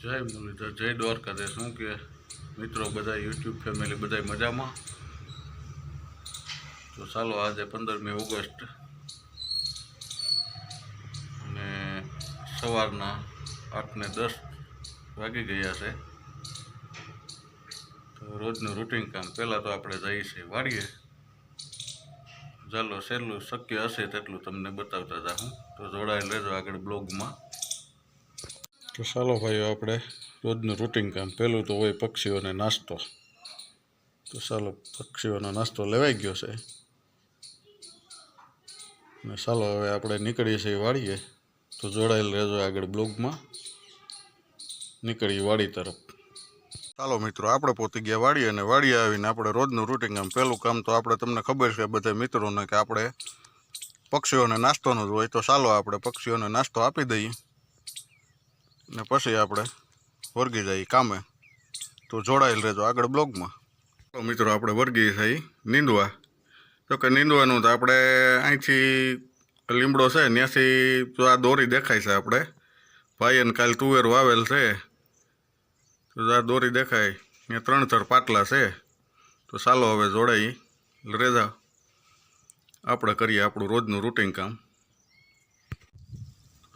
જય મુરલીધર જય દ્વારકાધીશ. શું કે મિત્રો બધા યુટ્યુબ ફેમિલી બધા મજામાં? તો ચાલો આજે પંદરમી ઓગસ્ટ અને સવારના આઠ ને દસ વાગી ગયા છે. તો રોજનું રૂટિન કામ, પહેલાં તો આપણે જઈએ છીએ વાડીએ. ચાલો સહેલું શક્ય હશે તેટલું તમને બતાવતા જાઉં. તો જોડાયેલ રહેજો આગળ બ્લોગમાં. તો ચાલો ભાઈઓ, આપણે રોજનું રૂટિન કામ. પહેલું તો હોય પક્ષીઓને નાસ્તો. તો ચાલો પક્ષીઓનો નાસ્તો લેવાઈ ગયો છે. ને ચાલો હવે આપણે નીકળીએ છીએ વાડીએ. તો જોડાયેલ રહેજો આગળ બ્લોગમાં. નીકળીએ વાડી તરફ. ચાલો મિત્રો, આપણે પહોંચી ગયા વાડીએ અને વાડીએ આવીને આપણે રોજનું રૂટિન કામ. પહેલું કામ તો આપણે તમને ખબર છે બધા મિત્રોને કે આપણે પક્ષીઓને નાસ્તોનો જ હોય. તો ચાલો આપણે પક્ષીઓને નાસ્તો આપી દઈએ. ને પછી આપણે વર્ગી જઈએ કામે. તો જોડાયેલ રહેજો આગળ બ્લોગમાં. તો મિત્રો આપણે વર્ગી થઈ નીંદવા. તો કે નીંદવાનું તો આપણે અહીંથી લીમડો છે ત્યાંથી તો આ દોરી દેખાય છે આપણે. ભાઈ અને કાલ તુવેર વાવેલ છે. તો આ દોરી દેખાય. ત્યાં ત્રણ ચાર પાટલા છે. તો ચાલો હવે જોડાઈ. રેજા આપણે કરીએ આપણું રોજનું રૂટિન કામ.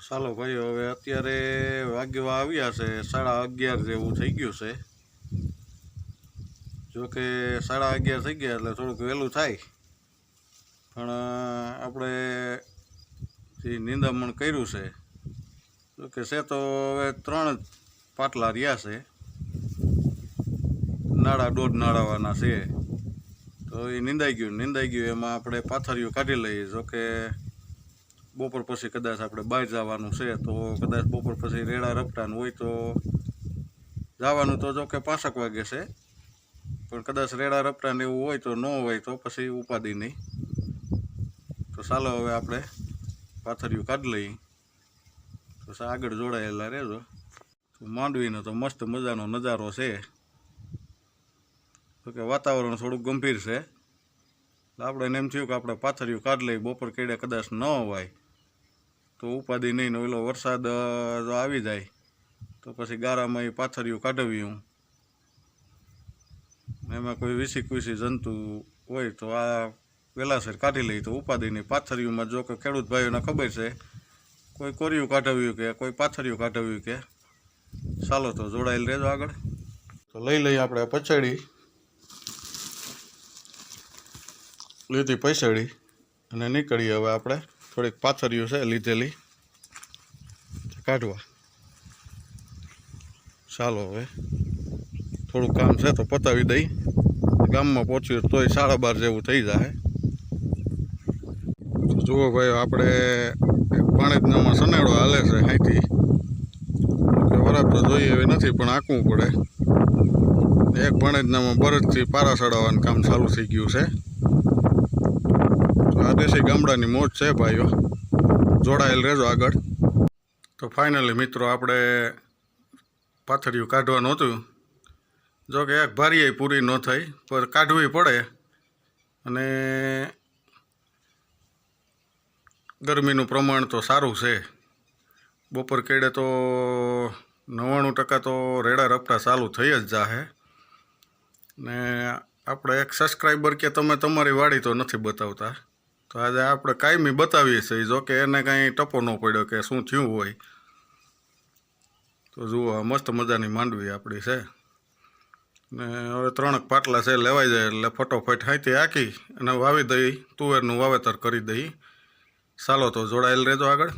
ચાલો ભાઈ હવે અત્યારે વાગ્યવા આવ્યા છે, સાડા અગિયાર જેવું થઈ ગયું છે. જોકે સાડા અગિયાર થઈ ગયા એટલે થોડુંક વહેલું થાય. પણ આપણે જે નિંદામણ કર્યું છે, જો કે છે તો હવે ત્રણ પાટલા રહ્યા છે. નાળા દોઢ નાળાવાના છે. તો એ નિંદાઈ ગયું નિંદાઈ ગયું, એમાં આપણે પાથરીઓ કાઢી લઈએ. જો કે બપોર પછી કદાચ આપણે બહાર જવાનું છે, તો કદાચ બપોર પછી રેડા રપટાનું હોય તો જવાનું તો જો કે પાંસઠ વાગે છે. પણ કદાચ રેડા રપટાને એવું હોય તો ન હોય તો પછી ઉપાધિ નહીં. તો ચાલો હવે આપણે પાથરિયું કાઢી લઈએ. તો આગળ જોડાયેલા રહેજો. તો માંડવીનો તો મસ્ત મજાનો નજારો છે. તો કે વાતાવરણ થોડુંક ગંભીર છે. આપણે એમ થયું કે આપણે પાથરિયું કાઢી લઈએ, બપોર કેડે કદાચ ન હોય. તો ઉપાધિ નહીં ઓલો વરસાદ જો આવી જાય, તો પછી ગારામાં એ પાથરીયું કાઢવ્યું એમાં કોઈ વિસી કુસી જંતુ હોય તો આ વેલાસર કાઢી લઈએ તો ઉપાધિની પાથરીઓમાં જો કે ખેડૂત ભાઈઓને ખબર છે, કોઈ કોરિયું કાઢવ્યું કે કોઈ પાથરીયું કાઢવ્યું કે, ચાલો તો જોડાયેલ રહેજો આગળ. તો લઈ લઈએ આપણે પછડી. લીધી પછડી અને નીકળીએ હવે આપણે. થોડીક પાથરીઓ છે લીધેલી. કાઢવા. ચાલો હવે. થોડું કામ છે તો પતાવી દઈ. ગામમાં પહોંચ્યું તોય સાડા બાર જેવું થઈ જાય. જુઓ ભાઈ, આપણે પાણીજનામાં સનેડો હાલે છે કે વરાપ તો જોઈએ એવી નથી, પણ આંકવું પડે. એક પાણીજનામાં બરજથી પારા ચડાવવાનું કામ ચાલુ થઈ ગયું છે. આ ગામડાની મોજ છે, ભાઈઓ. જોડાયેલ રહેજો આગળ. તો ફાઇનલી મિત્રો, આપણે પાથરિયું કાઢવાનું હતું. જો કે એક ભારીએ પૂરી ન થઈ પર કાઢવી પડે. અને ગરમીનું પ્રમાણ તો સારું છે. બપોર કેડે તો નવ્વાણું ટકા તો રેડા રપટા ચાલુ થઈ જ જાહે. ને આપણે એક સબસ્ક્રાઈબર કે તમે તમારી વાડી તો નથી બતાવતા. તો આજે આપણે કાયમી બતાવીએ છીએ. જો કે એને કાંઈ ટપો ન પડ્યો કે શું થયું હોય. તો જુઓ મસ્ત મજાની માંડવી આપણી છે. ને હવે ત્રણક પાટલા છે, લેવાઈ જાય એટલે ફટોફટ હાંથી હાંકી અને વાવી દઈ, તુવેરનું વાવેતર કરી દઈ. ચાલો તો જોડાયેલ રહેજો આગળ.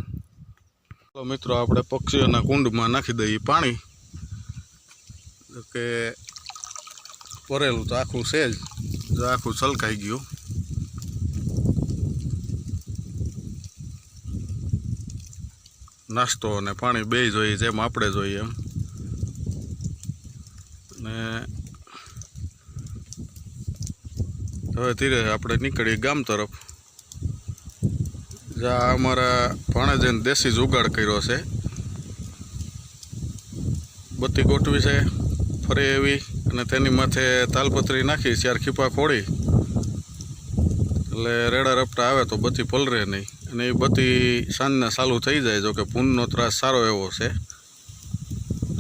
તો મિત્રો, આપણે પક્ષીઓના કુંડમાં નાખી દઈએ પાણી. કે, ભરેલું તો આખું છે જો આખું છલકાઈ ગયું. નાસ્તો અને પાણી બે જોઈએ, જેમ આપણે જોઈએ એમ. ને હવે ધીરે આપણે નીકળીએ ગામ તરફ. જ્યાં અમારા ભાણેજન દેશી જુગાડ કર્યો છે. બત્તી ગોઠવી છે, ફરી એવી અને તેની માથે તાલપત્રી નાખી ચાર ખીપા ખોડી એટલે રેડા રપટા આવે તો બત્તી પલરે નહીં. અને એ બધી સાંજના ચાલુ થઈ જાય જો કે પૂનનો ત્રાસ સારો એવો છે.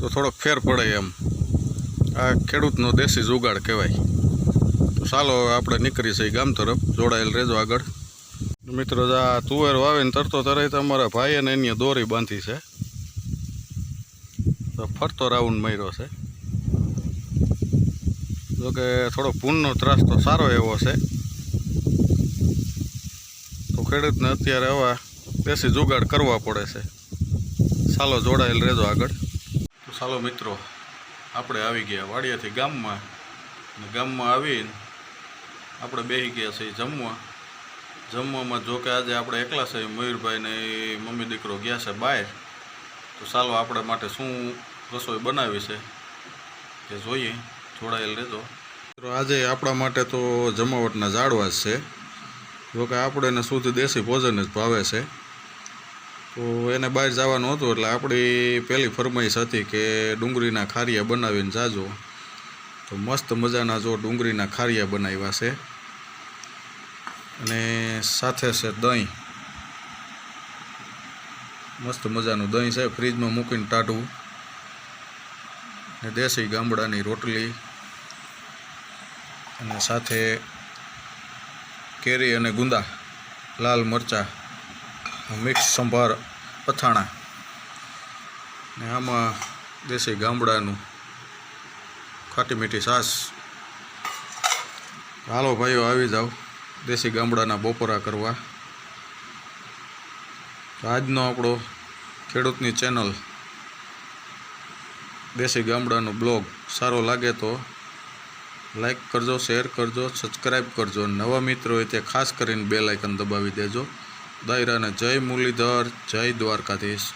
તો થોડોક ફેર પડે એમ. આ ખેડૂતનો દેશી જુગાડ કહેવાય. તો ચાલો આપણે નીકળી છીએ ગામ તરફ, જોડાયેલ રહેજો આગળ. મિત્રો આ તુવેર વાવીને તરતો તરે તમારા અમારા ભાઈ અને એની દોરી બાંધી છે. તો ફરતો રાઉન્ડ માર્યો છે. જોકે થોડો પૂનનો ત્રાસ તો સારો એવો છે. તો ખેડૂતને અત્યારે આવા દેશી જુગાડ કરવા પડે છે. ચાલો જોડાયેલ રહેજો આગળ. તો ચાલો મિત્રો, આપણે આવી ગયા વાડિયાથી ગામમાં. અને ગામમાં આવીને આપણે બેસી ગયા છીએ જમવા. જમવામાં જો કે આજે આપણે એકલા છે મયુરભાઈને મમ્મી દીકરો ગયા છે બહાર. તો ચાલો આપણા માટે શું રસોઈ બનાવી છે એ જોઈએ. જોડાયેલ રહેજો. મિત્રો, આજે આપણા માટે તો જમાવટના ઝાડવા છે. જો કે આપણને શુદ્ધ દેશી ભોજન જ ભાવે છે. તો એને બહાર જવાનું હતું એટલે આપણી પહેલી ફરમાઈશ હતી કે ડુંગળીના ખારિયા બનાવીને જાજો. તો મસ્ત મજાના જો ડુંગળીના ખારિયા બનાવ્યા છે. અને સાથે છે દહીં. મસ્ત મજાનું દહીં છે. ફ્રીજમાં મૂકીને ટાઢું. ને દેશી ગામડાની રોટલી. અને સાથે કેરી અને ગુંદા, લાલ મરચાં, મિક્સ સંભાર, અથાણા ને આમાં દેશી ગામડાનું ખાટી મીઠી સાસ હાલો ભાઈઓ, આવી જાઓ. દેશી ગામડાના બપોરા કરવા. આજનો આપણો ખેડૂતની ચેનલ દેશી ગામડાનો બ્લોગ સારો લાગે તો લાઈક કરજો શેર કરજો સબસ્ક્રાઈબ કરજો. નવા મિત્રો હોય તે ખાસ કરીને બે લાઇકન દબાવી દેજો. દાયરાને જય મુરલીધર, જય દ્વારકાધીશ.